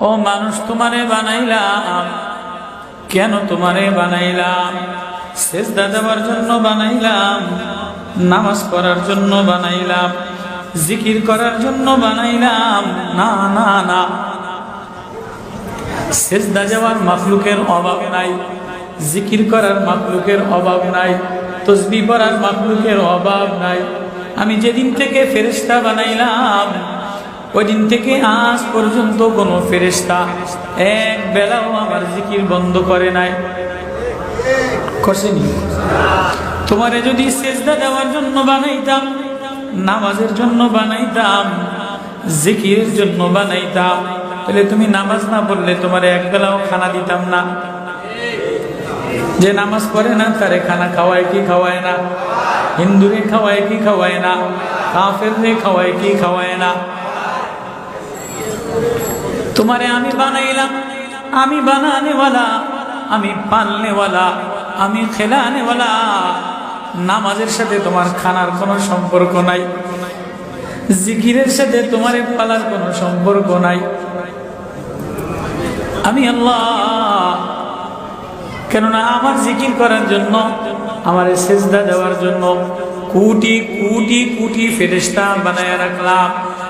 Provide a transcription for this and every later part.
ও মানুষ তোমারে বানাইলাম। কেন তোমারে বানাইলাম? সেজদা দেওয়ার জন্য বানাইলাম, নামাজ পড়ার জন্য বানাইলাম, জিকির করার জন্য বানাইলাম। না না না। সেজদা যাওয়ার মাফলুকের অভাব নাই, জিকির করার মাফলুকের অভাব নাই, তসবি পড়ার মাখলুকের অভাব নাই। আমি যেদিন থেকে ফেরেশতা বানাইলাম ওই দিন থেকে আজ পর্যন্ত কোনো ফেরেশতা এক বেলাও আমার জিকির বন্ধ করে নাই। করছেনি তোমারে যদি সেজদা দেওয়ার জন্য বানাইতাম, নামাজের জন্য বানাইতাম, জিকিরের জন্য বানাইতাম, তাহলে তুমি নামাজ না পড়লে তোমার এক বেলাও খানা দিতাম না। যে নামাজ পড়ে না, তারে খানা খাওয়ায় কি খাওয়ায় না? হিন্দুরে খাওয়ায় কি খাওয়ায় না? কাফের খাওয়ায় কি খাওয়ায় না? তোমারে আমি বানাইলাম। আমি বানানেওয়ালা, আমি পালনেওয়ালা, আমি খেলানেওয়ালা। নামাজের সাথে তোমার খানার কোনো সম্পর্ক নাই। জিকিরের সাথে তোমার পালার কোনো সম্পর্ক নাই। আমি আল্লাহ, কেননা আমার জিকির করার জন্য, আমার সেজদা দেওয়ার জন্য কোটি কোটি কোটি ফেরেস্তা বানায় রাখলাম।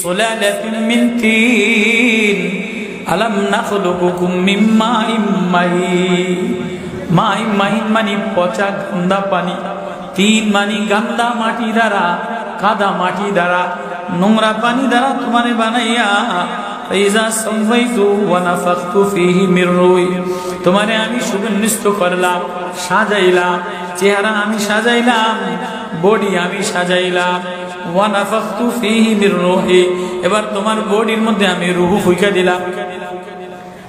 সুলালাতিন মিন তিন আলাম নাখলুকুকুম মিন মাইম মাহিন মাইম মাহিন মানে পচা গন্ধা পানি, তিন মানে গান্দা মাটি দ্বারা, কাদা মাটি দ্বারা, নোংরা পানি দ্বারা তোমারে বানাইয়া তোমারে আমি সুগন্ধিত করলাম, সাজাইলাম, চেহারা আমি সাজাইলাম, বডি আমি সাজাইলাম। ওয়া নাফাখতু ফীহি মির রূহি। এবার তোমার বডির মধ্যে আমি রুহু ফুইকা দিলাম।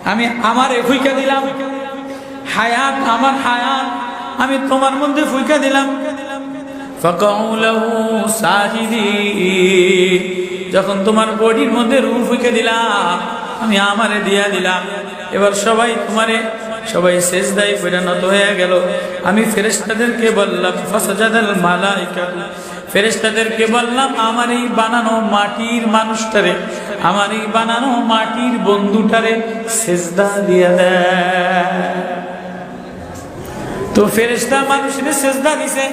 আমি আমারে ফুইকা দিলাম। হায়াত, আমার হায়াত। আমি তোমার মধ্যে ফুইকা দিলাম। যখন তোমার বডির মধ্যে রূহ ফুইকে দিলাম, আমি আমারে দিয়া দিলাম। এবার সবাই তোমারে, সবাই শেষ দায়ী পরিণত হয়ে গেল। আমি ফেরেশতাদেরকে বললাম, ফাসাজাদাল মালাইকাতু। ফেরেশতাদেরকে বললাম, আমার এই বানানো মাটির মানুষটারে, আমার এই বানানো মাটির বন্ধুটারে সেজদা দিয়া দেয় তো ফেরেশতা মানুষের সেজদা দিছে।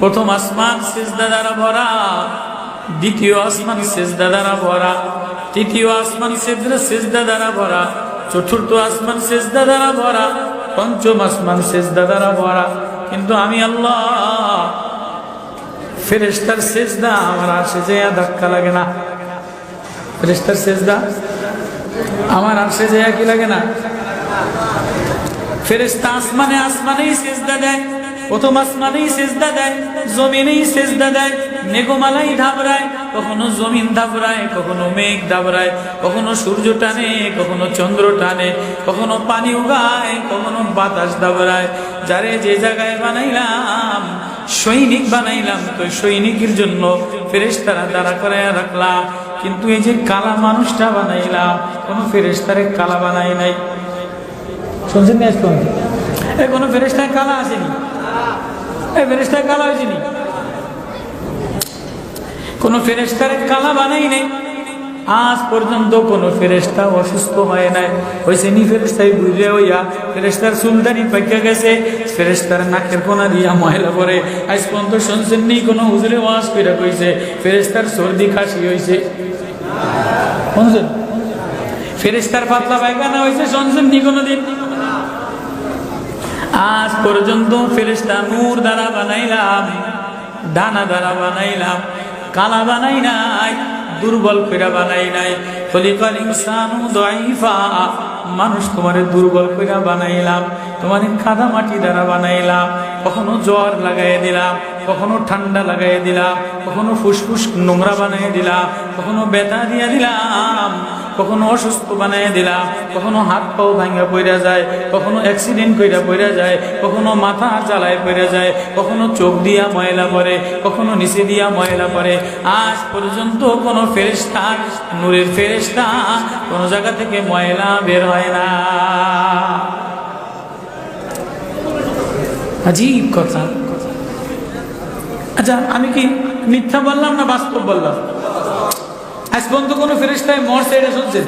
প্রথম আসমান সেজদা দ্বারা ভরা, দ্বিতীয় আসমান সেজদা দ্বারা ভরা, তৃতীয় আসমান সেজদা দ্বারা ভরা, চতুর্থ আসমান সেজদা দ্বারা ভরা, পঞ্চম আসমান সেজদা দ্বারা ভরা। কিন্তু আমি আল্লাহ ফেরেস্তার সেজদা আমার আসে যে ধাক্কা লাগে না। ফেরেস্তার সেজদা আমার আসে যে কি লাগে না। ফেরেস্তা আসমানে আসমানেই সেজদা দেয়, প্রথম আসমানেই সেজদা দেয়, জমিনেই সেজদা দেয় মেঘমালাই ধাবরায় কখনো জমিন ধাবরায় কখনো মেঘ ধাবরায় কখনো সূর্য টানে, কখনো চন্দ্র টানে, কখনো পানি উগায়, কখনো বাতাস ধাবরায় যারে যে জায়গায় বানাইলাম সৈনিক বানাইলাম, তো সৈনিকের জন্য ফেরেস্তারা দাঁড়া করাইয়া রাখলাম কিন্তু এই যে কালা মানুষটা বানাইলাম, কোনো ফেরেস্তারে কালা বানাই নাই। শুনছেন না এ, কোনো ফেরেস্তায় কালা আসেনি? এ ফেরেস্তায় কালা হয়েছিনি কোনো ফেরেস্তারে কালা বানাই নেই। আজ পর্যন্ত কোনো ফেরেস্তা অসুস্থ হয় নাই। হয়েছে নি ফেরেস্তাই বুঝলে হইয়া ফেরেস্তার সুলতানি পাইকা গেছে। ফেরেস্তার নাকের কোনা দিয়া ময়লা পরে আজ পর্যন্ত শুনছেন নি কোনো হুজুরে ওয়াজ করে কইছে ফেরেস্তার সর্দি খাসি হয়েছে শুনছেন? ফেরেস্তার পাতলা পায়খানা হয়েছে শুনছেন নি কোনো দিন আজ পর্যন্ত ফেরেস্তা নূর দ্বারা বানাইলাম, দানা দ্বারা বানাইলাম, কালা বানাই নাই। দুর্বল করে বানাই নাই। খলিফার ইনসানু দাইফা মানুষ তোমারে দুর্বল করে বানাইলাম, তোমারে কাদা মাটি দ্বারা বানাইলাম, কখনো জ্বর লাগাই দিলাম, কখনো ঠান্ডা লাগাই দিলাম, কখনো ফুসফুস নোংরা বানাই দিলাম, কখনো বেতা দিয়া দিলাম। কখনো অসুস্থ বানাই দিলাম কখনো হাত পাও ভাঙ্গা পড়া যায়, কখনো অ্যাক্সিডেন্ট কইরা পড়া যায়, কখনো মাথা চালায় পড়া যায়, কখনো চোখ দিয়া ময়লা পড়ে, কখনো নিচে দিয়া ময়লা পড়ে। আজ পর্যন্ত কোনো ফেরেস্তা নূরের ফেরেস্তা কোনো জায়গা থেকে ময়লা বের হয় না। আজীব কথা। আচ্ছা আমি কি মিথ্যা বললাম না বাস্তব বললাম? আজ পর্যন্ত কোনো ফেরেস্তায় মরছে, এটা শুনছে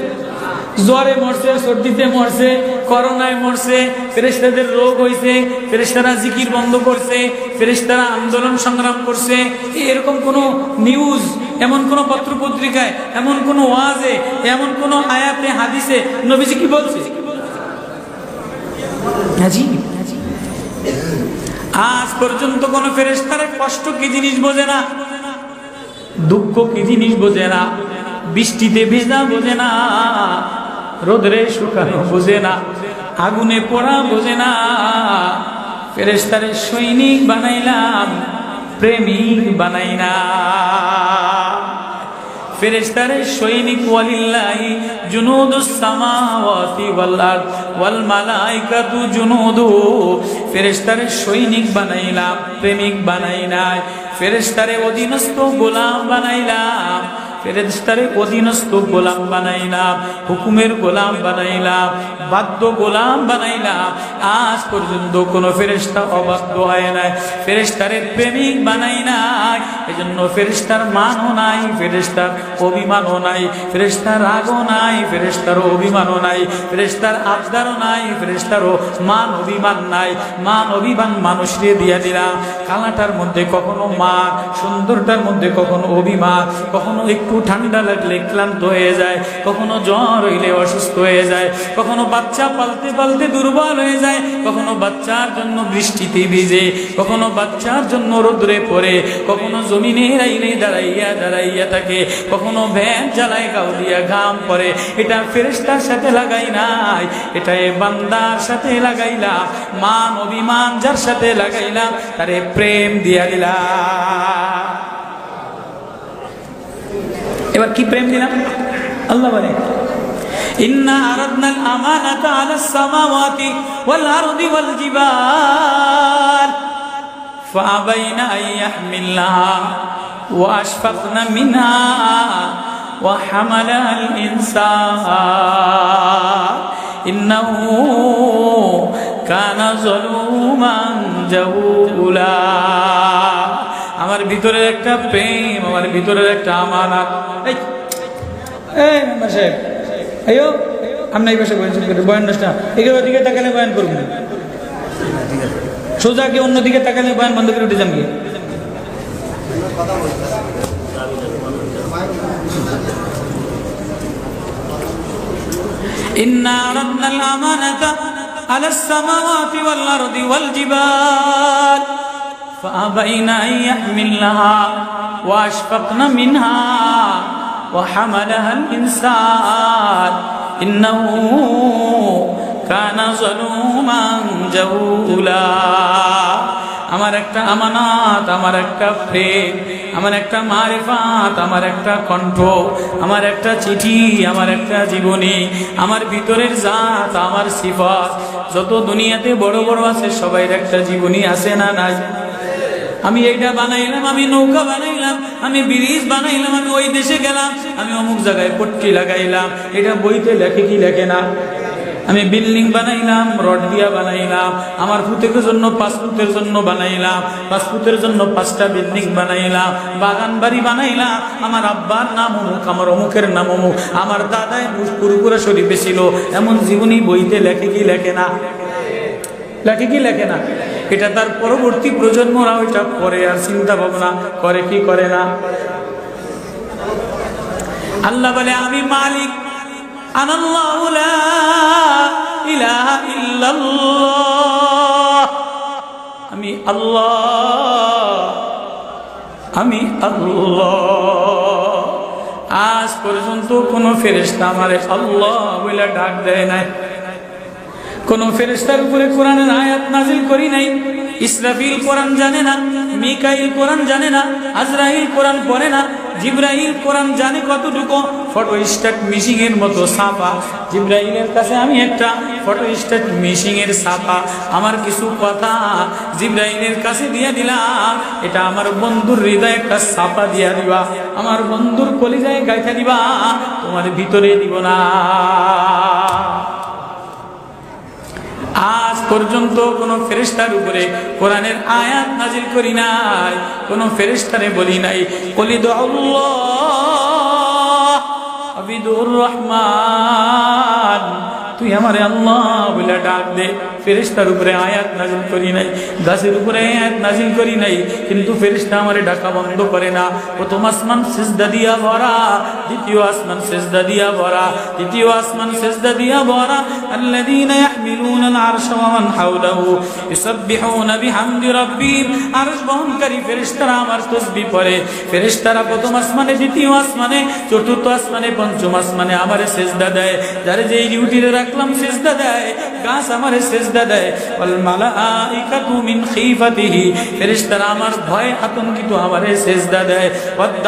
জ্বরে মরছে, সর্দিতে মরছে, করোনায় মরছে ফেরেস্তাদের রোগ হয়েছে ফেরেস্তারা জিকির বন্ধ করছে ফেরেস্তারা আন্দোলন সংগ্রাম করছে। এরকম কোনো নিউজ, এমন কোনো পত্র পত্রিকায় এমন কোনো ওয়াজে, এমন কোনো আয়াতে, হাদিসে নবীজি কি বলছে? আজ পর্যন্ত কোন ফেরেস্তারে কষ্ট কি জিনিস বোঝে না? দুঃখ কি জিনিস বোঝে না? বৃষ্টিতে ভিজা বোঝে না, রোদরে শুকানো বোঝে না, আগুনে পড়া বোঝে না। ফেরেস্তারে সৈনিক বানাইলাম, প্রেমিক বানাই না ফেরেশতারে, সৈনিক ওয়ালিল্লাহি, জুনুদুস সামাওয়াতি ওয়াল আরদ ওয়াল মালাইকাতু জুনুদু। ফেরেশতারে সৈনিক বানাইলাম, প্রেমিক বানাই নাই ফেরেশতারে অধীনস্থ গোলাম বানাইলাম। ফেরেস্তারে অধীনস্থ গোলাম বানাইলাম, হুকুমের গোলাম বানাইলাম, বাদ্য গোলাম বানাইলাম। আজ পর্যন্ত কোনো ফেরেস্তা অবাধ্য হয় নাই। ফেরেস্তারে প্রেমিক বানাই নাই এজন্য ফেরেস্তার মানও নাই ফেরেস্তার অভিমানও নাই ফেরেস্তার রাগও নাই ফেরেস্তার অভিমানও নাই ফেরেস্তার আবদারও নাই ফেরেস্তারও মান অভিমান নাই। মান অভিমান মানুষকে দিয়া দিলাম কালাটার মধ্যে কখনো মা সুন্দরটার মধ্যে কখনো অভিমান, কখনো একটু ঠান্ডা লাগলে ক্লান্ত হয়ে যায়, কখনো জ্বর হইলে অসুস্থ হয়ে যায়, কখনো বাচ্চা পালতে পালতে দুর্বল হয়ে যায়, কখনো বাচ্চার জন্য বৃষ্টিতে ভিজে, কখনো বাচ্চার জন্য রোদ্রে পড়ে, কখনো জমিনে রাইলে দাঁড়াইয়া দাঁড়াইয়া থাকে, কখনো ভ্যান জ্বালায় গাও দিয়া ঘাম পরে। এটা ফেরেস্তার সাথে লাগাই নাই, এটা এ বান্দার সাথে লাগাইলাম, মান অভিমান যার সাথে লাগাইলাম, তারে প্রেম দিয়া দিলাম। এবার কি প্রেম দিলাম? আল্লাহ বলে, ইন্না আরাদনা আল-আমানাতা আলা সামাওয়াতি ওয়াল আরদি ওয়াল জিবাল। فأبين أن يحملنها وأشفقن منها وحملها الإنسان إنه كان ظلوما جهولا আমার ভিতরের একটা প্রেম আমার ভিতরের একটা আমানত এই এই মেম্বার সাহেব আইও আপনি এই পাশে বয়ান শুরু করে বয়ান না এগুলো দিকে তাকালে বয়ান করুন না সোজা কি অন্যদিকে তাকালে বয়ান বন্ধ করে উঠে যান গিয়ে إنا عرضنا الأمانة على السماوات والأرض والجبال فأبين أن يحملنها وأشفقن منها وحملها الإنسان إنه কান জলুমান জৌলা আমার একটা আমানাত, আমার একটা প্রেম, আমার একটা মারেফাত, আমার একটা কণ্ঠ, আমার একটা চিঠি, আমার একটা জীবনী, আমার ভিতরের জাত, আমার সিফাত। যত দুনিয়াতে বড় বড় আছে সবাই একটা জীবনী আছে না নাই? আমি এইটা বানাইলাম, আমি নৌকা বানাইলাম, আমি ব্রিজ বানাইলাম, আমি ওই দেশে গেলাম, আমি অমুক জায়গায় পট্টি লাগাইলাম। এটা বইতে লেখে কি লেখে না? আমি বিল্ডিং বানাইলাম, রড দিয়া বানাইলাম, আমার পুতের জন্য পাঁচ পুতের জন্য বানাইলাম, পাঁচ জন্য পাঁচটা বিল্ডিং বানাইলাম, বাগান বাড়ি বানাইলাম, আমার আব্বার নাম অমুক, আমার অমুকের নাম অমুক, আমার দাদায় দাদাই পুরুপুরা শরীফে ছিল এমন জীবনী বইতে লেখে কি লেখে না? লেখে কি লেখে না? এটা তার পরবর্তী প্রজন্মরা ওইটা করে আর চিন্তা ভাবনা করে কি করে না? আল্লাহ বলে, আমি মালিক আনাল্লাহু লা ইলাহা ইল্লাল্লাহ। আমি আল্লাহ। আমি আল্লাহ। আজ পর্যন্ত কোনো ফেরেশতা আমারে আল্লাহ বলে ডাক দেয় নাই। কোন ফেরেস্তার উপরে কোরআনের আয়াত নাজিল করি নাই। ইসরাফিল কোরআন জানে না, মিকাইল কোরআন জানে না, আজরাইল কোরআন পড়ে না। জিব্রাইল কোরআন জানে কতটুকু? ফটো স্টার্ট মিশিং এর মতো ছাপা। জিব্রাইলের কাছে আমি একটা ফটো স্টার্ট মিশিং এর ছাপা। আমার কিছু কথা জিব্রাইলের কাছে দিয়ে দিলাম। এটা আমার বন্ধুর হৃদয়ে একটা ছাপা দিয়া দিবা। আমার বন্ধুর কলিজায় গাইথা দিবা। তোমার ভিতরে দিব না। আজ পর্যন্ত কোনো ফেরিস্তার উপরে কোরআনের আয়াত নাজিল করি নাই, কোনো ফেরিস্তারে বলি নাই। কলিদ আবিদুর রহমান, তুই আমারে আল্লাহ বলে ডাক দে। ফেরেস্তার উপরে আয়াত নাজিল করি নাই, গাছের উপরে আয়াত নাজিল করি নাই, কিন্তু ফেরেস্তা আমারে ডাকা বন্ধ করে না। প্রথম আসমান সেজদা দিয়া ভরা, দ্বিতীয় আসমান সেজদা দিয়া ভরা তৃতীয় আসমান সেজদা দিয়া ভরা। আল্লাযীনা ইয়াহমিলুনা আল-আরশ ওয়া মান হাওলাহু, ইউসাব্বিহুনা বিহামদি আরশ বহনকারী ফেরেশতারা আমার তাসবিহ পড়ে। ফেরেশতারা প্রথম আসমানে, দ্বিতীয় আসমানে, চতুর্থ আসমানে, পঞ্চম আসমানে আমারে সেজদা দেয়। যারে যেই ডিউটিতে রাখলাম সেজদা দেয়। গাছ আমারে সেজদা দেয়। ওয়াল মালাইকাতু মিন খিফাতিহি। ফেরেশতারা আমার ভয় আতঙ্কিত আমারে সেজদা দেয়। ওয়াদ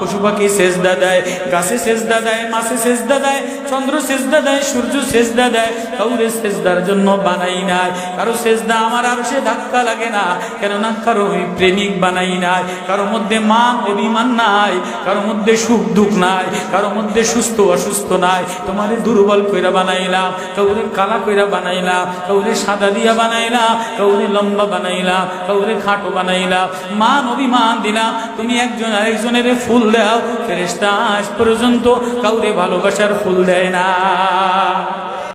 পশু পাখি সেজদা দেয়, গাছে সেজদা দেয়, মাছে সেজদা দেয়, চন্দ্র সেজদা দেয়, সূর্য সেজদা দেয়। কাউরে সেজদার জন্য বানাই নাই। কারও সেজদা আমার আর সে ধাক্কা লাগে না। কেননা কারও প্রেমিক বানাই নাই। কারও মধ্যে মান অভিমান নাই। কারও মধ্যে সুখ দুঃখ নাই। কারও মধ্যে সুস্থ অসুস্থ নাই। তোমারে দুর্বল কইরা বানাইলাম কাউরে কালা কইরা বানাইলাম। কাউরে সাদা দিয়া বানাইলা কাউরে লম্বা বানাইলা কাউরে খাটো বানাইলা। মান অভিমান দিলাম তুমি একজন আরেকজনের ফুল দাও ফেরেস্তা আজ পর্যন্ত কাউরে ভালোবাসার ফুল দেয় না।